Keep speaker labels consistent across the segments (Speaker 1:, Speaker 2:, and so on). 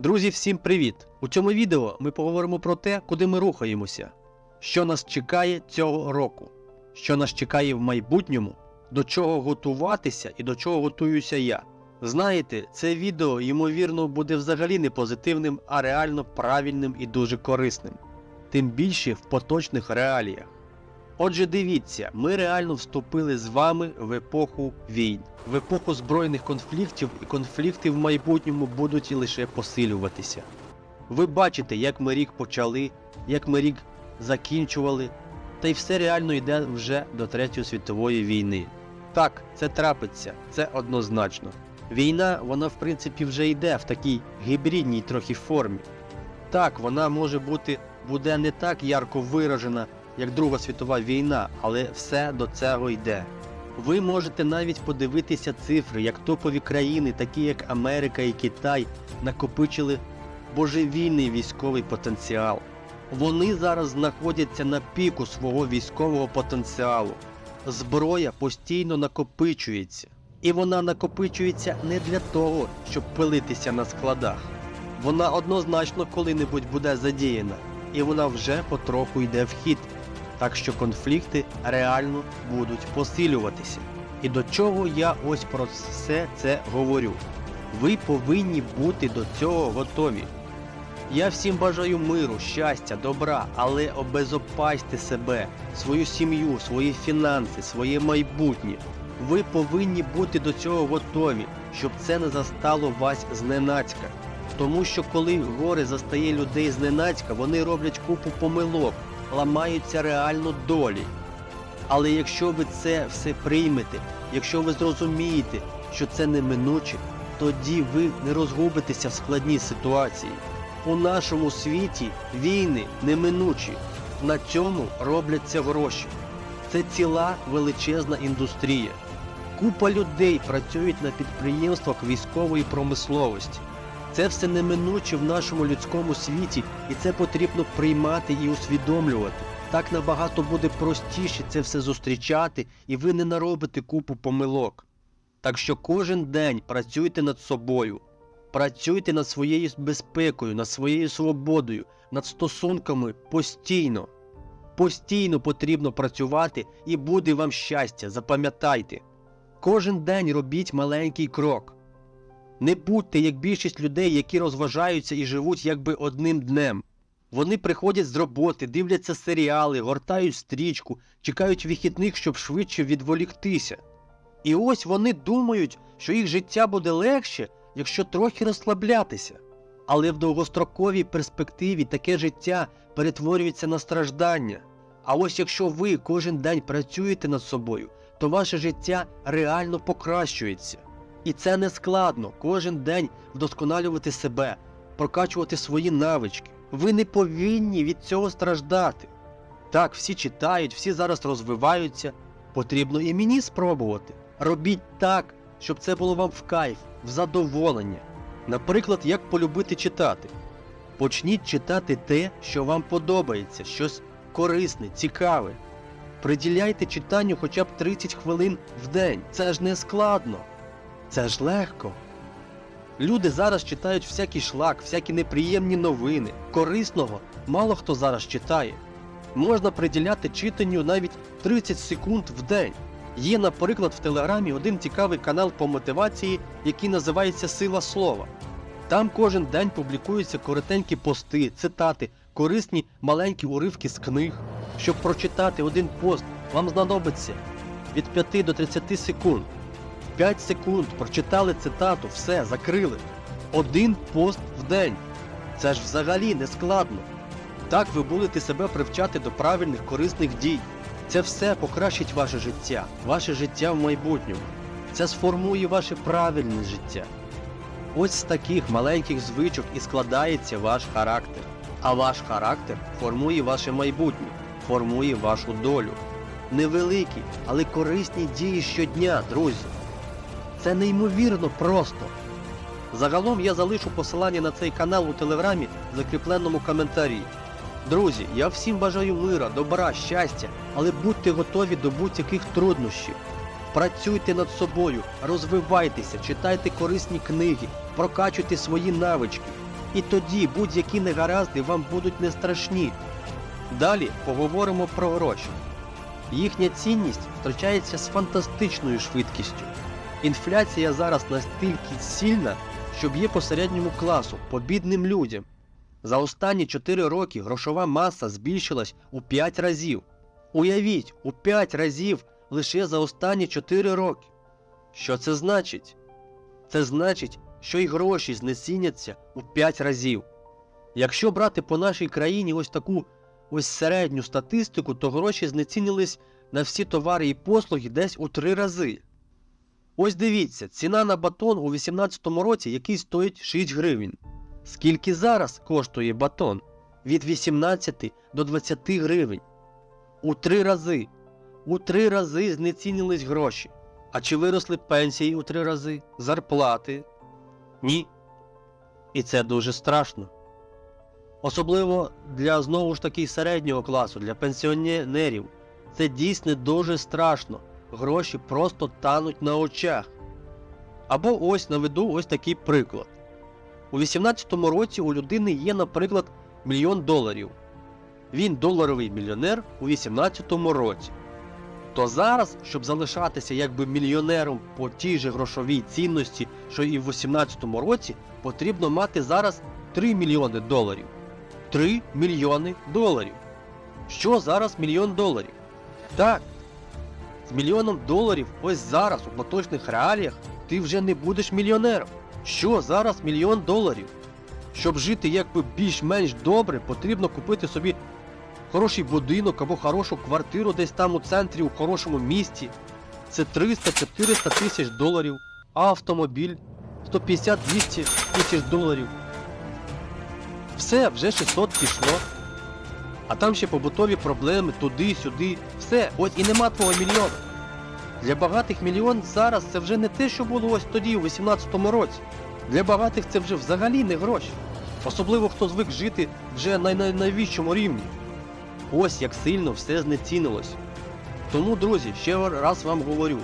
Speaker 1: Друзі, всім привіт! У цьому відео ми поговоримо про те, куди ми рухаємося, що нас чекає цього року, що нас чекає в майбутньому, до чого готуватися і до чого готуюся я. Знаєте, це відео, ймовірно, буде взагалі не позитивним, а реально правильним і дуже корисним. Тим більше в поточних реаліях. Отже, дивіться, ми реально вступили з вами в епоху війн, в епоху збройних конфліктів, і конфлікти в майбутньому будуть лише посилюватися. Ви бачите, як ми рік почали, як ми рік закінчували, та й все реально йде вже до Третьої світової війни. Так, це трапиться, це однозначно. Війна, вона в принципі вже йде в такій гібридній трохи формі. Так, вона може бути буде не так ярко виражена, як Друга світова війна, але все до цього йде. Ви можете навіть подивитися цифри, як топові країни, такі як Америка і Китай, накопичили божевільний військовий потенціал. Вони зараз знаходяться на піку свого військового потенціалу. Зброя постійно накопичується. І вона накопичується не для того, щоб пилитися на складах. Вона однозначно коли-небудь буде задіяна, і вона вже потроху йде в хід. Так що конфлікти реально будуть посилюватися. І до чого я ось про все це говорю. Ви повинні бути до цього готові. Я всім бажаю миру, щастя, добра, але обезопасьте себе, свою сім'ю, свої фінанси, своє майбутнє. Ви повинні бути до цього готові, щоб це не застало вас зненацька. Тому що коли горе застає людей зненацька, вони роблять купу помилок, ламаються реально долі. Але якщо ви це все приймете, якщо ви зрозумієте, що це неминуче, тоді ви не розгубитеся в складній ситуації. У нашому світі війни неминучі. На цьому робляться гроші. Це ціла величезна індустрія. Купа людей працюють на підприємствах військової промисловості. Це все неминуче в нашому людському світі, і це потрібно приймати і усвідомлювати. Так набагато буде простіше це все зустрічати, і ви не наробите купу помилок. Так що кожен день працюйте над собою, працюйте над своєю безпекою, над своєю свободою, над стосунками постійно. Постійно потрібно працювати і буде вам щастя, запам'ятайте. Кожен день робіть маленький крок. Не будьте як більшість людей, які розважаються і живуть якби одним днем. Вони приходять з роботи, дивляться серіали, гортають стрічку, чекають вихідних, щоб швидше відволіктися. І ось вони думають, що їх життя буде легше, якщо трохи розслаблятися. Але в довгостроковій перспективі таке життя перетворюється на страждання. А ось якщо ви кожен день працюєте над собою, то ваше життя реально покращується. І це не складно кожен день вдосконалювати себе, прокачувати свої навички. Ви не повинні від цього страждати. Так, всі читають, всі зараз розвиваються. Потрібно і мені спробувати. Робіть так, щоб це було вам в кайф, в задоволення. Наприклад, як полюбити читати. Почніть читати те, що вам подобається, щось корисне, цікаве. Приділяйте читанню хоча б 30 хвилин в день. Це ж не складно. Це ж легко. Люди зараз читають всякий шлак, всякі неприємні новини. Корисного мало хто зараз читає. Можна приділяти читанню навіть 30 секунд в день. Є, наприклад, в Телеграмі один цікавий канал по мотивації, який називається Сила слова. Там кожен день публікуються коротенькі пости, цитати, корисні маленькі уривки з книг. Щоб прочитати один пост, вам знадобиться від 5 до 30 секунд. 5 секунд прочитали цитату, все, закрили. Один пост в день. Це ж взагалі не складно. Так ви будете себе привчати до правильних корисних дій. Це все покращить ваше життя, ваше життя в майбутньому. Це сформує ваше правильне життя. Ось з таких маленьких звичок і складається ваш характер. А ваш характер формує ваше майбутнє, формує вашу долю. Невеликі, але корисні дії щодня, друзі. Це неймовірно просто. Загалом я залишу посилання на цей канал у телеграмі в закріпленому коментарі. Друзі, я всім бажаю мира, добра, щастя, але будьте готові до будь-яких труднощів. Працюйте над собою, розвивайтеся, читайте корисні книги, прокачуйте свої навички. І тоді будь-які негаразди вам будуть не страшні. Далі поговоримо про гроші. Їхня цінність втрачається з фантастичною швидкістю. Інфляція зараз настільки сильна, що б'є по середньому класу, по бідним людям. За останні 4 роки грошова маса збільшилась у 5 разів. Уявіть, у 5 разів лише за останні 4 роки. Що це значить? Це значить, що й гроші знеціняться у 5 разів. Якщо брати по нашій країні ось таку ось середню статистику, то гроші знецінились на всі товари і послуги десь у 3 рази. Ось дивіться, ціна на батон у 2018 році, який стоїть 6 гривень. Скільки зараз коштує батон? Від 18 до 20 гривень. У 3 рази. У 3 рази знецінились гроші. А чи виросли пенсії у 3 рази? Зарплати? Ні. І це дуже страшно. Особливо для знову ж таки середнього класу, для пенсіонерів. Це дійсно дуже страшно. Гроші просто тануть на очах. Або ось наведу ось такий приклад. У 18-му році у людини є, наприклад, мільйон доларів. Він доларовий мільйонер у 18-му році. То зараз, щоб залишатися якби мільйонером по тій же грошовій цінності, що і в 18-му році, потрібно мати зараз 3 мільйони доларів. 3 мільйони доларів. Що зараз мільйон доларів? Так. З мільйоном доларів ось зараз у поточних реаліях ти вже не будеш мільйонером. Що зараз мільйон доларів? Щоб жити якби більш-менш добре, потрібно купити собі хороший будинок або хорошу квартиру десь там у центрі, у хорошому місті. Це 300-400 тисяч доларів, автомобіль 150-200 тисяч доларів. Все, вже 600 пішло. А там ще побутові проблеми туди-сюди. Все, ось і нема твого мільйона. Для багатих мільйон зараз це вже не те, що було ось тоді, у 18-му році. Для багатих це вже взагалі не гроші. Особливо хто звик жити вже на най- найвищому рівні. Ось як сильно все знецінилось. Тому, друзі, ще раз вам говорю: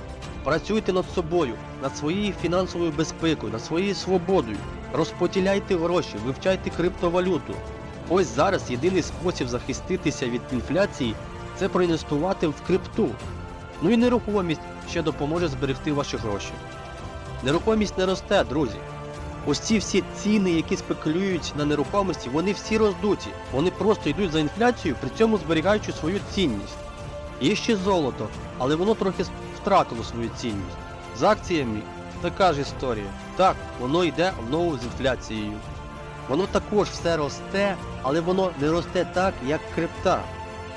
Speaker 1: працюйте над собою, над своєю фінансовою безпекою, над своєю свободою. Розподіляйте гроші, вивчайте криптовалюту. Ось зараз єдиний спосіб захиститися від інфляції це проінвестувати в крипту. Ну і нерухомість ще допоможе зберегти ваші гроші. Нерухомість не росте, друзі. Ось ці всі ціни, які спекулюють на нерухомості, вони всі роздуті. Вони просто йдуть за інфляцією, при цьому зберігаючи свою цінність. Є ще золото, але воно трохи втратило свою цінність. З акціями така ж історія. Так, воно йде в ногу з інфляцією. Воно також все росте, але воно не росте так, як крипта.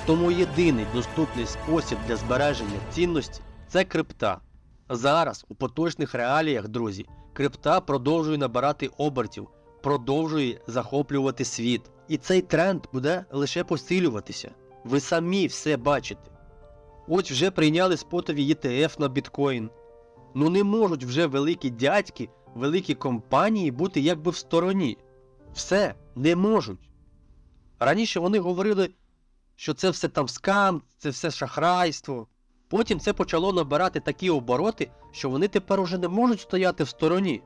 Speaker 1: Тому єдиний доступний спосіб для збереження цінності це крипта. Зараз, у поточних реаліях, друзі, крипта продовжує набирати обертів, продовжує захоплювати світ. І цей тренд буде лише посилюватися. Ви самі все бачите. Ось вже прийняли спотові ETF на біткоін. Ну не можуть вже великі дядьки, великі компанії бути якби в стороні. Все, не можуть. Раніше вони говорили, що це все там скам, це все шахрайство. Потім це почало набирати такі обороти, що вони тепер уже не можуть стояти в стороні.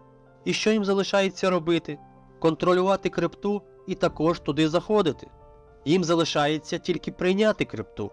Speaker 1: І що їм залишається робити? Контролювати крипту і також туди заходити. Їм залишається тільки прийняти крипту.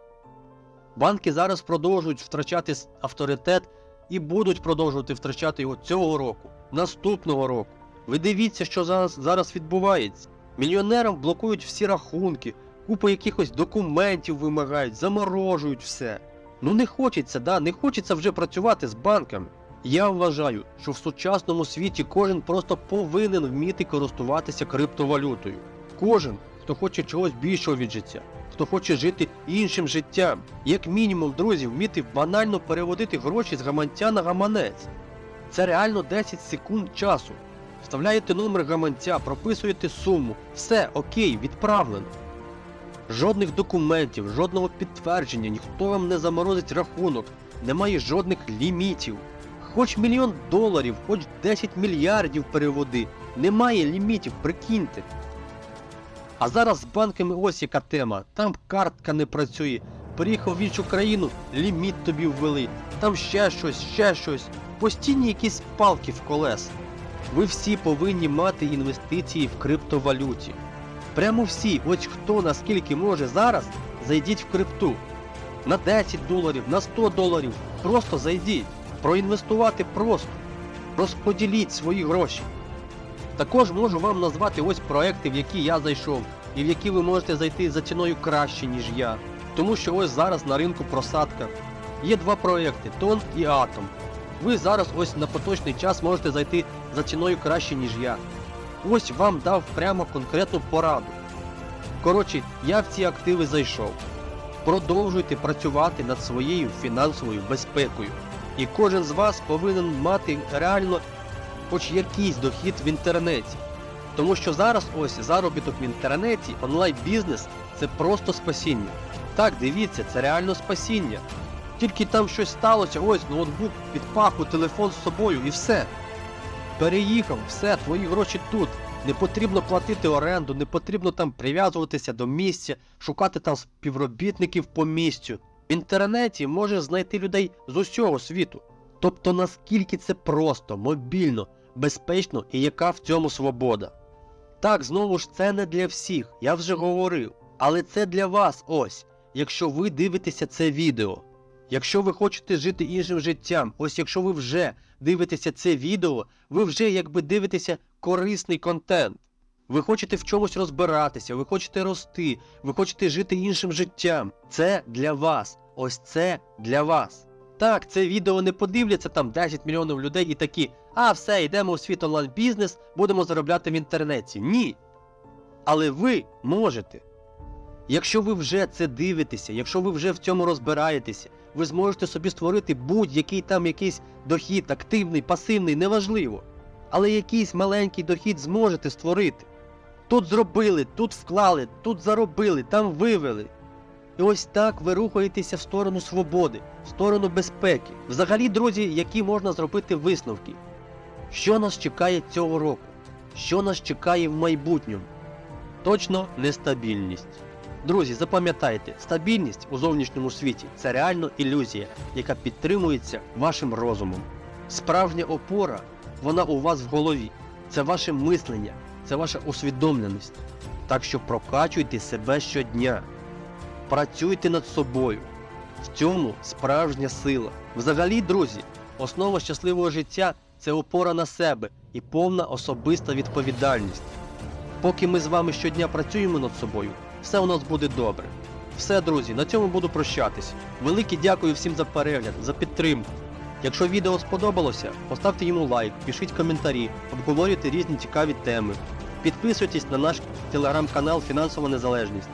Speaker 1: Банки зараз продовжують втрачати авторитет і будуть продовжувати втрачати його цього року, наступного року. Ви дивіться, що зараз, зараз відбувається. Мільйонерам блокують всі рахунки, купу якихось документів вимагають, заморожують все. Ну не хочеться, да, не хочеться вже працювати з банками. Я вважаю, що в сучасному світі кожен просто повинен вміти користуватися криптовалютою. Кожен, хто хоче чогось більшого від життя, хто хоче жити іншим життям. Як мінімум, друзі, вміти банально переводити гроші з гаманця на гаманець. Це реально 10 секунд часу. Вставляєте номер гаманця, прописуєте суму, все окей, відправлено. Жодних документів, жодного підтвердження, ніхто вам не заморозить рахунок, немає жодних лімітів. Хоч мільйон доларів, хоч 10 мільярдів переводи, немає лімітів, прикиньте. А зараз з банками ось яка тема. Там картка не працює. Приїхав в іншу країну, ліміт тобі ввели. Там ще щось, ще щось. Постійні якісь палки в колес. Ви всі повинні мати інвестиції в криптовалюті. Прямо всі, ось хто наскільки може зараз, зайдіть в крипту. На 10 доларів, на 100 доларів. Просто зайдіть. Проінвестувати просто. Розподіліть свої гроші. Також можу вам назвати ось проекти, в які я зайшов, і в які ви можете зайти за ціною краще, ніж я. Тому що ось зараз на ринку просадка. Є два проекти Тон і Атом. Ви зараз ось на поточний час можете зайти за ціною краще, ніж я. Ось вам дав прямо конкретну пораду. Коротше, я в ці активи зайшов. Продовжуйте працювати над своєю фінансовою безпекою. І кожен з вас повинен мати реально хоч якийсь дохід в інтернеті. Тому що зараз ось заробіток в інтернеті, онлайн-бізнес це просто спасіння. Так, дивіться, це реально спасіння. Тільки там щось сталося, ось ноутбук під паху, телефон з собою і все. Переїхав, все, твої гроші тут. Не потрібно платити оренду, не потрібно там прив'язуватися до місця, шукати там співробітників по місцю. В інтернеті можеш знайти людей з усього світу. Тобто наскільки це просто, мобільно, безпечно і яка в цьому свобода. Так, знову ж це не для всіх, я вже говорив. Але це для вас ось, якщо ви дивитеся це відео. Якщо ви хочете жити іншим життям, ось якщо ви вже дивитеся це відео, ви вже якби дивитеся корисний контент. Ви хочете в чомусь розбиратися, ви хочете рости, ви хочете жити іншим життям. Це для вас. Ось це для вас. Так, це відео не подивляться там 10 мільйонів людей і такі, а все, йдемо у світ онлайн-бізнес, будемо заробляти в інтернеті. Ні. Але ви можете. Якщо ви вже це дивитеся, якщо ви вже в цьому розбираєтеся, ви зможете собі створити будь-який там якийсь дохід, активний, пасивний, неважливо. Але якийсь маленький дохід зможете створити. Тут зробили, тут вклали, тут заробили, там вивели. І ось так ви рухаєтеся в сторону свободи, в сторону безпеки. Взагалі, друзі, які можна зробити висновки. Що нас чекає цього року? Що нас чекає в майбутньому? Точно нестабільність. Друзі, запам'ятайте, стабільність у зовнішньому світі це реально ілюзія, яка підтримується вашим розумом. Справжня опора, вона у вас в голові. Це ваше мислення, це ваша усвідомленість. Так що прокачуйте себе щодня. Працюйте над собою. В цьому справжня сила. Взагалі, друзі, основа щасливого життя це опора на себе і повна особиста відповідальність. Поки ми з вами щодня працюємо над собою, все у нас буде добре. Все, друзі, на цьому буду прощатись. Велике дякую всім за перегляд, за підтримку. Якщо відео сподобалося, поставте йому лайк, пишіть коментарі, обговорюйте різні цікаві теми. Підписуйтесь на наш телеграм-канал Фінансова Незалежність.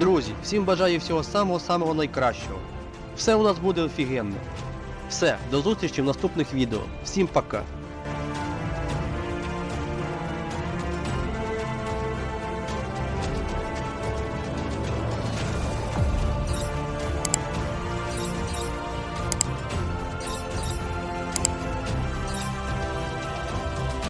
Speaker 1: Друзі, всім бажаю всього самого-самого найкращого. Все у нас буде офігенно. Все, до зустрічі в наступних відео. Всім пока.